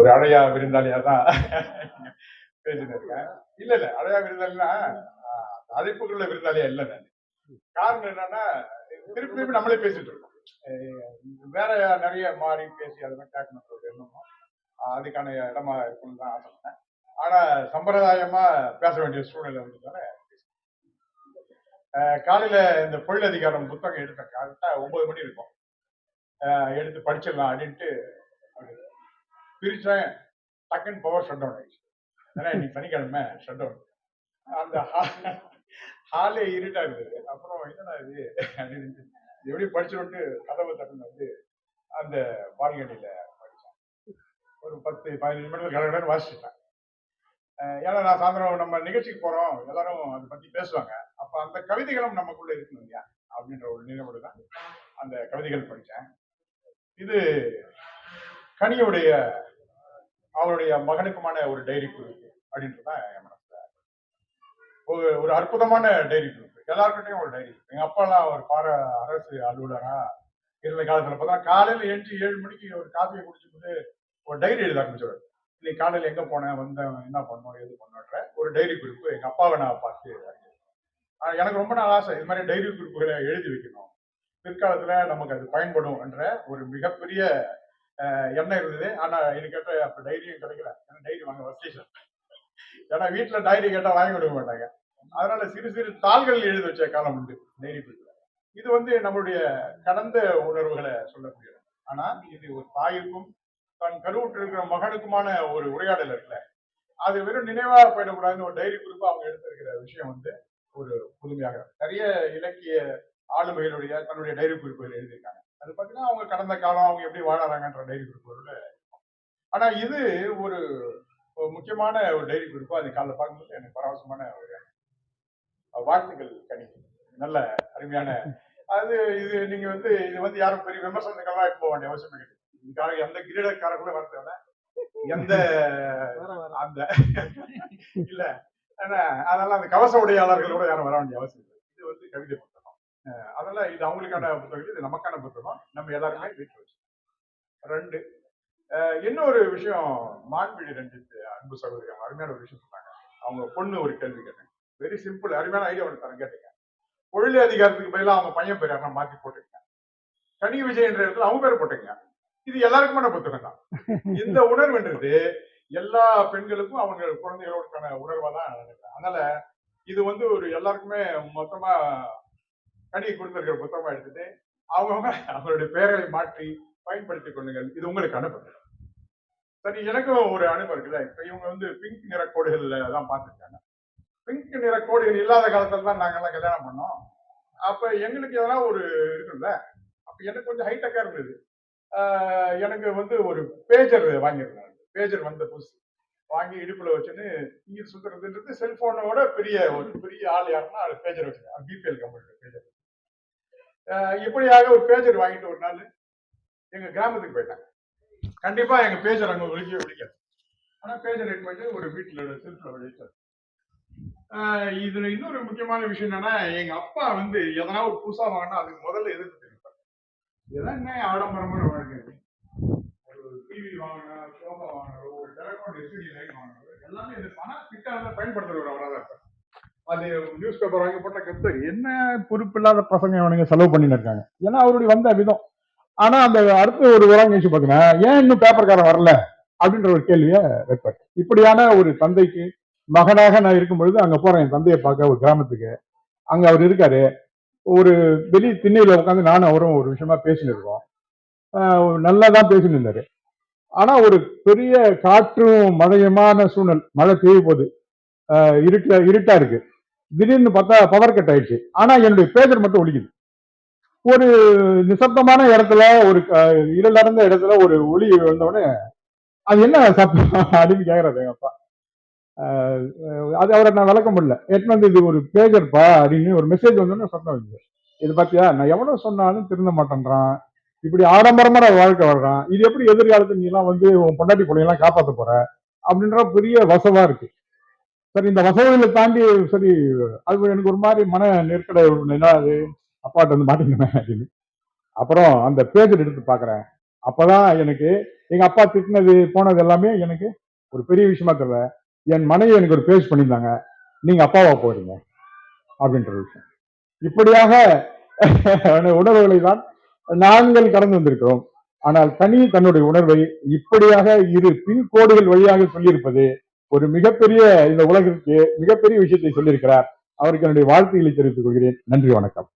ஒரு அழையா விருந்தாளியா தான் பேசிட்டு இருக்கேன் இல்ல இல்ல அழையா விருந்தாளினா ஆஹ், அழைப்புக்குள்ள விருந்தாளியா இல்ல நான். காரணம் என்னன்னா திருப்பி திருப்பி நம்மளே பேசிட்டு இருக்கோம். வேற நிறைய மாறி பேசி அதெல்லாம் கேட்கணும் ஒரு எண்ணமும் அதுக்கான இடமா இருக்கும்னு தான் ஆசைப்பட்டேன் ஆனா சம்பிரதாயமா பேச வேண்டிய சூழ்நிலை வந்து காலையில இந்த பொழில் அதிகாரம் புத்தகம் எடுத்தேன். கரெக்டா ஒன்பது மணி இருக்கும். எடுத்து படிச்சிடலாம் அப்படின்ட்டு பிரிச்சேன் டக்குன்னு பவர் ஷட் டவுன் ஆயிடுச்சு. ஏன்னா இன்னைக்கு சனிக்கிழமை ஷட் டவுன் அந்த ஹாலே இருட்டா இருந்தது. அப்புறம் என்னடா இது? அப்படின்னு எப்படி படிச்சுட்டு கதவை தட்டுன்னு வந்து அந்த பால்கனியில படித்தேன் ஒரு பத்து பதினஞ்சு நிமிடத்தில் கடற்கடன் வாசிச்சிட்டேன். ஏன்னா நான் சாயந்தரம் நம்ம நிகழ்ச்சிக்கு போறோம். எல்லாரும் அதை பத்தி பேசுவாங்க. அப்ப அந்த கவிதைகளும் நமக்குள்ள இருக்கணும் இல்லையா? அப்படின்ற ஒரு நினைவோடு தான் அந்த கவிதைகள் படித்தேன் இது கனியுடைய அவருடைய மகனுக்குமான ஒரு டைரி குறிப்பு அப்படின்றதான் என் மனசுல ஒரு ஒரு அற்புதமான டைரி குறிப்பு எல்லாருக்கிட்டையும் ஒரு டைரி எங்க அப்பாலாம் ஒரு பார அரசு அலுவலரா இருந்த காலத்துல பார்த்தா காலையில எழுந்து ஏழு மணிக்கு ஒரு காஃபியை குடிச்சுட்டு ஒரு டைரி எழுத ஆரம்பிச்சிடுவார் இன்னைக்கு காலையில எங்க போனேன் வந்தேன் என்ன பண்ணோம் எது பண்ணோன்ற ஒரு டைரி குறிப்பு எங்க அப்பாவை நான் பார்த்து எனக்கு ரொம்ப நாள் ஆசை இது மாதிரி டைரி குறிப்புகளை எழுதி வைக்கணும். பிற்காலத்துல நமக்கு அது பயன்படும் என்ற ஒரு மிகப்பெரிய எண்ணம் இருந்தது. ஆனா எனக்கு கேட்ட அப்ப டைரியும் கிடைக்கல. ஏன்னா டைரி வாங்க வசதி ஏன்னா வீட்டுல டைரி கேட்டா வாங்கி கொடுக்க மாட்டாங்க. அதனால சிறு சிறு தாள்கள் எழுதி வச்ச காலம் உண்டு டைரி குறிப்புல இது வந்து நம்மளுடைய கடந்த உணர்வுகளை சொல்லக்கூடியது. ஆனா இது ஒரு தாய்க்கும் தன் கருவுற்று இருக்கிற மகனுக்குமான ஒரு உரையாடல் இருக்குல்ல. அது வெறும் நினைவாக போயிடக்கூடாதுன்னு ஒரு டைரி குறிப்பு அவங்க எடுத்திருக்கிற விஷயம் வந்து ஒரு புதுமையாக நிறைய இலக்கிய ஆளுமைகளுடைய தன்னுடைய டைரி குறிப்புகள் எழுதியிருக்காங்க. அது பார்த்தீங்கன்னா அவங்க கடந்த காலம் அவங்க எப்படி வாழறாங்கன்ற டைரி குறிப்புகளோட. ஆனா இது ஒரு முக்கியமான ஒரு டைரி குறிப்பு அது காலைல பார்க்கும்போது எனக்கு பரவசமான ஒரு வாழ்த்துக்கள் கனி நல்ல அருமையான. அது இது நீங்க வந்து இது வந்து யாரும் பெரிய விமர்சனத்துக்கெல்லாம் போக வேண்டிய அவசியம் கிடையாது. இதுக்காக எந்த கிரீடக்காரர்களும் வரத்தேவை எந்த அந்த இல்ல. ஆனா அதனால அந்த கவச உடையாளர்களோட யாரும் வர வேண்டிய அவசியம் இல்லை. இது வந்து கவிதை அதனால இது அவங்களுக்கான புத்தகம் இது நமக்கான புத்தகம். நம்ம எல்லாருமே வீட்டில் வச்சு ரெண்டு இன்னொரு விஷயம் மான்பிழி ரஞ்சித் அன்பு சகோதரி அவங்க அருமையான ஒரு விஷயம் சொன்னாங்க. அவங்க பொண்ணு ஒரு கேள்வி கேட்டேன். வெரி சிம்பிள் அருமையான ஐடியா ஒன்று தரேன் கேட்டீங்க பொருள் அதிகாரத்துக்கு பதிலாக அவங்க பையன் பேர் யாரா மாத்தி போட்டுருங்க கனி விஜய் என்ற இடத்துல அவங்க பேர் போட்டுங்க இது எல்லாருக்குமான புத்தகம் தான். இந்த உணர்வுன்றது எல்லா பெண்களுக்கும் அவங்க குழந்தைகளோடுக்கான உணர்வா தான் அதனால இது வந்து ஒரு எல்லாருக்குமே மொத்தமா கனி கொடுத்திருக்கிற புத்தகமா எடுத்துட்டு அவங்கவுங்க அவருடைய பெயர்களை மாற்றி பயன்படுத்திக் கொள்ளுங்கள். இது உங்களுக்கு அனுப்புங்க சரி எனக்கும் ஒரு அனுபவம் இருக்குல்ல. இப்ப இவங்க வந்து பிங்க் நிற கோடுகள்ல தான் பார்த்துருக்காங்க. பிங்க் நிற கோடுகள் இல்லாத காலத்துல தான் நாங்கெல்லாம் கல்யாணம் பண்ணோம். அப்ப எங்களுக்கு எதனா ஒரு இருக்குல்ல? அப்ப எனக்கு கொஞ்சம் ஹைடெக்கா இருந்தது. எனக்கு வந்து ஒரு பேஜர் வாங்கியிருந்தாங்க. பேஜர் வந்த புதுசு. வாங்கி இடுப்புல வச்சுன்னு இங்கே சுத்துறதுன்றது செல்போனோட பெரிய ஒரு பெரிய ஆள் யாருன்னா அது பேஜர் வச்சிருக்கேன் பிபிஎல் கம்பெனி இப்படியாக ஒரு பேஜர் வாங்கிட்டு ஒரு நாள் எங்க கிராமத்துக்கு போயிட்டாங்க. கண்டிப்பா எங்க பேஜர் அங்க ஒழிக்க ஒழிக்காது. ஆனா பேஜர் எடுத்து போயிட்டு ஒரு வீட்டுல செல்ஃப்ல வச்சுட்டாரு இதுல இன்னொரு முக்கியமான விஷயம் என்னன்னா எங்க அப்பா வந்து எதனா ஒரு புதுசா வாங்கினா அதுக்கு முதல்ல எதிர்த்து தெரிவிப்பார் இதெல்லாம் என்ன ஆடம்பரமான வாழ்க்கை ஒரு டிவி வாங்கினா சோஃபா வாங்கினோ ஒரு டெலஃபோன் எஸ்டிடி லைன் வாங்கினாரோ எல்லாமே இது பணம் பிற்காலத்தில் பயன்படுத்துறவர் அவராக தான் இருப்பார். அது போறாங்க போட்ட கத்தர் என்ன பொறுப்பு இல்லாத பசங்க அவனுங்க செலவு பண்ணின்னு இருக்காங்க. ஏன்னா அவருடைய வந்த விதம். ஆனா அந்த அடுத்த ஒரு உரம் கழிச்சு பாத்தீங்கன்னா ஏன் இன்னும் பேப்பர்காரன் வரல? அப்படின்ற ஒரு கேள்வியை வைப்பார். இப்படியான ஒரு தந்தைக்கு மகனாக நான் இருக்கும் பொழுது அங்க போறேன் என் தந்தையை பார்க்க ஒரு கிராமத்துக்கு அங்க அவர் இருக்காரு. ஒரு வெளி திண்ணையில உட்காந்து நானும் அவரும் ஒரு விஷயமா பேசிட்டு இருக்கோம். நல்லா தான் பேசிட்டு இருந்தாரு. ஆனா ஒரு பெரிய காற்றும் மழையமான சூழல் மழை பெய்ய போகுது இருட்ட இருட்டா இருக்கு. திடீர்னு பார்த்தா பவர் கட் ஆயிடுச்சு. ஆனா என்னுடைய பேஜர் மட்டும் ஒழிக்குது ஒரு நிசப்தமான இடத்துல ஒரு அஹ், இடத்துல ஒரு ஒளி வந்தோடனே அது என்ன சப் அப்படின்னு கேக்குறாரு எங்க அப்பா. அது அவரை நான் விளக்க முடியல. எட்டு வந்து இது ஒரு பேஜர்ப்பா அப்படின்னு ஒரு மெசேஜ் வந்தோடனே சொன்ன வந்து இது பார்த்தியா நான் எவ்வளவு சொன்னாலும் திருந்த மாட்டேன்றான். இப்படி ஆடம்பரமான வாழ்க்கை வாழ்றான். இது எப்படி எதிர்காலத்துல நீ எல்லாம் வந்து உன் பொண்டாட்டி பிள்ளைங்கெல்லாம் காப்பாற்ற போற? அப்படின்ற பெரிய வசவா இருக்கு. சரி இந்த வசதிகளை தாண்டி சரி அது எனக்கு ஒரு மாதிரி மன நெருக்கடை என்ன அது. அப்பாட்ட வந்து மாட்டிக்கினேன் அப்படின்னு. அப்புறம் அந்த பேஜர் எடுத்து பார்க்குறேன். அப்போ தான் எனக்கு எங்கள் அப்பா திட்டினது போனது எல்லாமே எனக்கு ஒரு பெரிய விஷயமா தெரியல. என் மனைவி எனக்கு ஒரு பேஜ் பண்ணியிருந்தாங்க. நீங்கள் அப்பாவா போறீங்க அப்படின்ற விஷயம். இப்படியாக உணர்வுகளை தான் நாங்கள் கடந்து வந்திருக்கிறோம். ஆனால் தனி தன்னுடைய உணர்வை இப்படியாக இரு பின்கோடுகள் வழியாக சொல்லியிருப்பது ஒரு மிகப்பெரிய இந்த உலகிற்கு மிகப்பெரிய விஷயத்தை சொல்லியிருக்கிறார். அவருக்கு என்னுடைய வாழ்த்துக்களை தெரிவித்துக் கொள்கிறேன். நன்றி வணக்கம்.